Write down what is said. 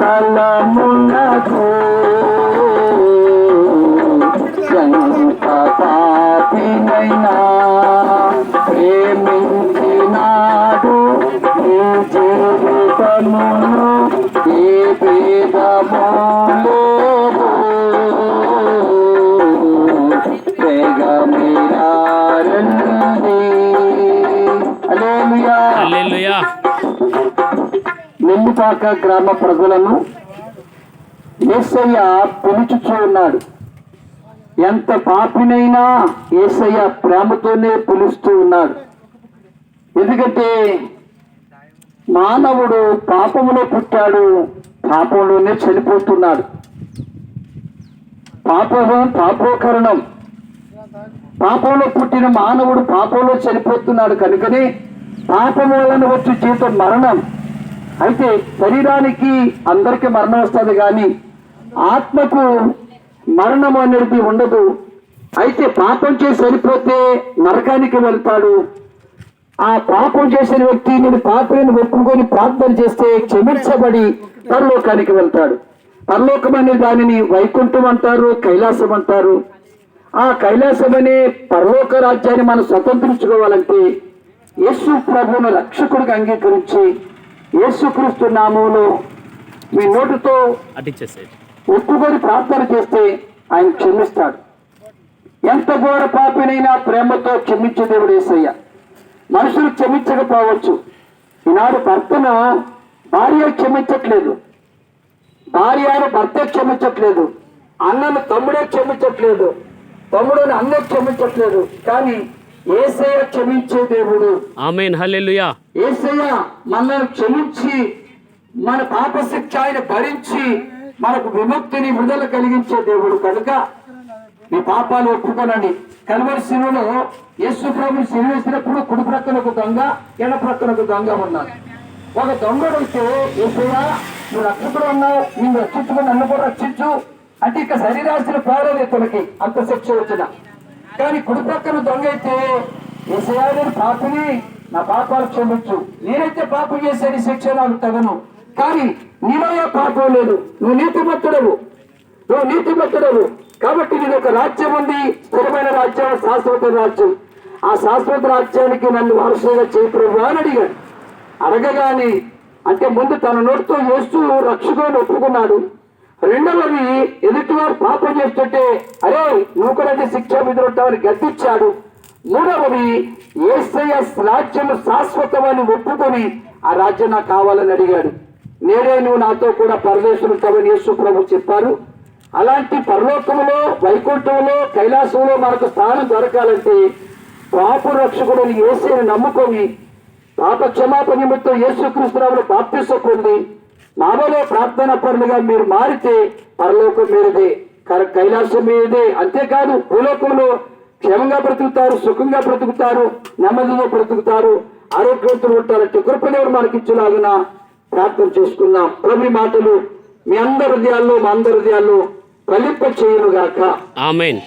తలమునకు ఎంత పాపినైనా ప్రేమించినాడు ఈ జీవితమును ఈ భేదము నెల్లిపాక గ్రామ ప్రజలను ఏసయ్య పిలుచుచూ ఉన్నాడు. ఎంత పాపినైనా ఏసయ్య ప్రేమతోనే పిలుస్తూ ఉన్నాడు. ఎందుకంటే మానవుడు పాపములో పుట్టాడు పాపంలోనే చనిపోతున్నాడు. పాపం పాపోకరణం. పాపంలో పుట్టిన మానవుడు పాపంలో చనిపోతున్నాడు కనుకనే పాపం వలన వచ్చే జీవితం మరణం. అయితే శరీరానికి అందరికి మరణం వస్తుంది కానీ ఆత్మకు మరణం అనేది ఉండదు. అయితే పాపం చేసి చనిపోతే నరకానికి వెళ్తాడు. ఆ పాపం చేసిన వ్యక్తి నేను పాపని ఒప్పుకొని ప్రార్థన చేస్తే క్షమించబడి పరలోకానికి వెళ్తాడు. పరలోకం అనే దానిని వైకుంఠం అంటారు కైలాసం అంటారు. ఆ కైలాసం అనే పరలోక రాజ్యాన్ని మనం స్వతంత్రించుకోవాలంటే యేసు ప్రభువును రక్షకుడికి అంగీకరించి యేసుక్రీస్తు నామంలో మీ నోటితో ఒప్పుకొని ప్రార్థన చేస్తే ఆయన క్షమిస్తాడు. ఎంత ఘోర పాపినైనా ప్రేమతో క్షమించే దేవుడు ఏసయ్య. మనుషులు క్షమించకపోవచ్చు. ఈనాడు భర్తను భార్య క్షమించట్లేదు. భార్యను భర్త క్షమించట్లేదు. అన్నను తమ్ముడే క్షమించట్లేదు. తమ్ముడుని అన్న క్షమించట్లేదు. కానీ ఏసయ్య క్షమించే దేవుడు. ఆమెన్. హల్లెలూయా. ఏసయ్య మనల్ని క్షమించి మన పాప శిక్ష ఆయన భరించి మనకు విముక్తిని విడుదల కలిగించే దేవుడు కనుక మీ పాపాలు ఒప్పుకోనండి. కలువరి శిలువలో యేసు ప్రభు శిలువేసినప్పుడు కుడి ప్రక్కన ఒక దొంగ ఎడ ప్రక్కన ఒక దొంగ ఉన్నాడు ఒక దొంగడు అయితే ఏసయ్య నువ్వు రక్షకుడు ఉన్నావు నిన్ను రక్షించుకుని నన్ను కూడా రక్షించు. అంటే ఇక శరీరాశిని పోలేదు ఇతనికి అంత శిక్ష వచ్చిన. కానీ కుడి పక్కన దొంగ అయితే ఏసయ్య పాపని నా పాపాలు క్షమించు. నేనైతే పాపం చేశాను శిక్ష నాకు తగను. కానీ నీలో పాపం లేదు. నువ్వు నీతిమంతుడవు. నువ్వు నీతిమంతుడవు. కాబట్టి నేను ఒక రాజ్యం ఉంది. స్థిరమైన రాజ్యం శాశ్వత రాజ్యం. ఆ శాశ్వత రాజ్యానికి నన్ను వారసుగా చేయి అని అడిగాడు. అడగగానే అంటే ముందు తన నోటితో చేస్తూ రక్షకుని ఒప్పుకున్నాడు. రెండవది ఎదుటివారు పాప చేస్తుంటే అరే నువ్వు కూడా అదే శిక్ష మీద గద్దించాడు. మూడవది ఏసయ్య రాజ్యము శాశ్వతమని ఒప్పుకొని ఆ రాజ్యం నాకు కావాలని అడిగాడు. నేనే నువ్వు నాతో కూడా పరదేశులుంటావని యేసు ప్రభు చెప్పారు. అలాంటి పరలోకములో వైకుంఠంలో కైలాసంలో మనకు స్థానం దొరకాలంటే పాప రక్షకుడని ఏసైని నమ్ముకొని పాప క్షమాపణ నిమిత్తం యేసుక్రీస్తురాములు బాప్తిస్వ పొంది నామలో ప్రార్థన పరులుగా మీరు మారితే పరలోకం మీరుదే. కైలాసం మీదే అంతేకాదు భూలోకంలో క్షేమంగా బ్రతుకుతారు సుఖంగా బ్రతుకుతారు నెమ్మదిగా బ్రతుకుతారు ఆరోగ్యవంతులు ఉంటారంటే కృపదేవుడు మనకి ఇచ్చేలాగిన ప్రార్థన చేసుకుందాం. ప్రభు మాటలు మీ అందరి హృదయాల్లో మా అందరి హృదయాల్లో కలింప చేయను గాక ఆమెన్.